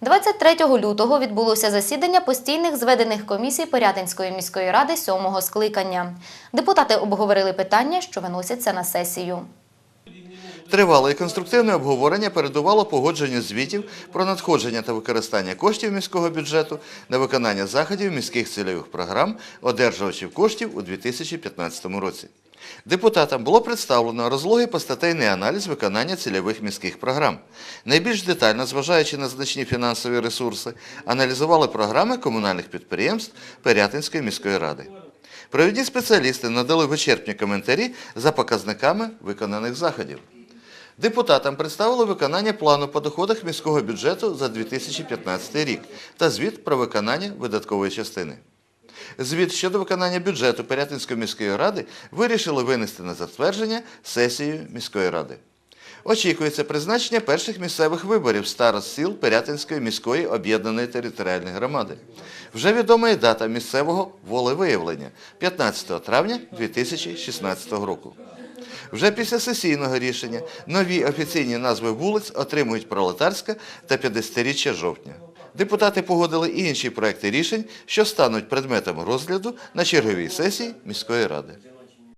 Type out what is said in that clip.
23 лютого відбулося засідання постійних зведених комісій Порятинської міської ради сьомого скликання. Депутати обговорили питання, що виносяться на сесію. Тривале і конструктивне обговорення передувало погодженню звітів про надходження та використання коштів міського бюджету на виконання заходів міських цільових програм, одержувачів коштів у 2015 році. Депутатам було представлено розлогий постатейний аналіз виконання цільових міських програм. Найбільш детально, зважаючи на значні фінансові ресурси, аналізували програми комунальних підприємств Пирятинської міської ради. Провідні спеціалісти надали вичерпні коментарі за показниками виконаних заходів. Депутатам представили виконання плану по доходах міського бюджету за 2015 рік та звіт про виконання видаткової частини. Звіт щодо виконання бюджету Пирятинської міської ради вирішили винести на затвердження сесією міської ради. Очікується призначення перших місцевих виборів старост сіл Пирятинської міської об'єднаної територіальної громади. Вже відома і дата місцевого волевиявлення 15 травня 2016 року. Вже після сесійного рішення нові офіційні назви вулиць отримують Пролетарська та 50-річчя жовтня. Депутати погодили і інші проекти рішень, що стануть предметом розгляду на черговій сесії міської ради.